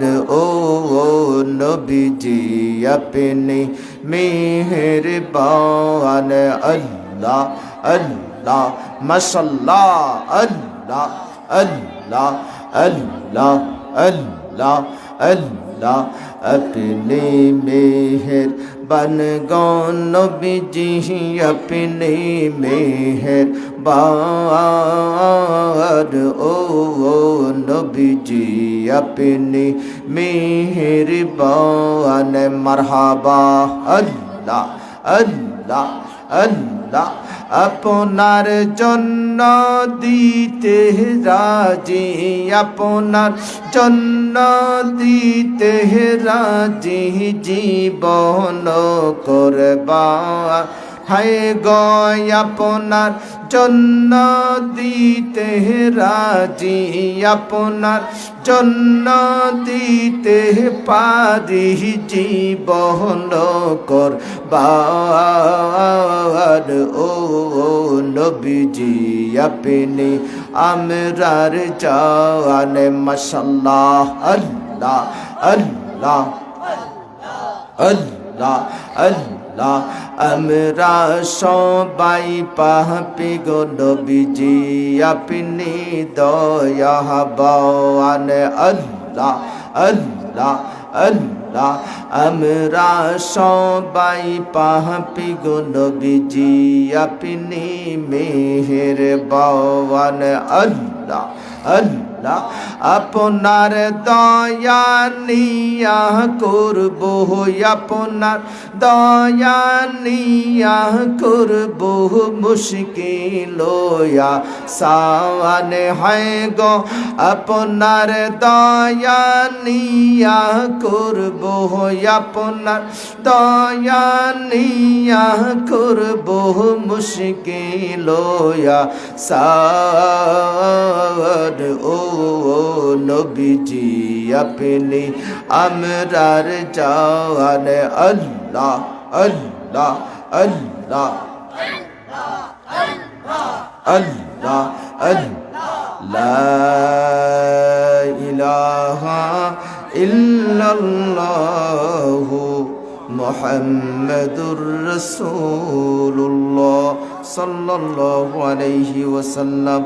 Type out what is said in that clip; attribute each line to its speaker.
Speaker 1: ও নবীজি আপনি মেহেরবান আল্লাহ আল্লাহ মশাল্লাহ আল্লাহ আল্লাহ আল্লাহ আল্লাহ আল্লাহ अपने मेहर बन गौन नबीजी अपने मेहर बार ओ नबीजी আপনি মেহেরবান মারহাবা আল্লাহ আল্লাহ আল্লাহ আপনার জন্য দিতে রাজি আপনার জন্য দিতে রাজি জীবন করবা হায় গয় আপনার জন্য দিতে রাজি, আপনার জন্য দিতে পারি জীবন কর বার ও নবীজি, আপনি আমরার জান, মশাল্লাহ, আল্লাহ আল্লাহ আল্লাহ। আল্লাহ আমরা সবাই পাপি গো নবীজি, আপনি দয়াবান। আল্লাহ আল্লাহ আল্লাহ, আমরা সবাই পাপি গো নবীজি, আপনি মেহের বাওয়ান আল্লাহ আল্লাহ আপনার দয়া নিয়া করব আপনার দয়া নিয়া করব, মুশকিল সাওয়ান হয় গো। আপনার দয়া নিয়া করব আপনার দয়া নিয়া করব, মুশকিল ও নবীজি আপনি আমরার জান আল্লাহ আল্লাহ আল্লাহ আল্লাহ আল্লাহ লা ইলাহা ইল্লাল্লাহু মুহাম্মাদুর রাসূলুল্লাহ সাল্লাল্লাহু আলাইহি ওয়াসাল্লাম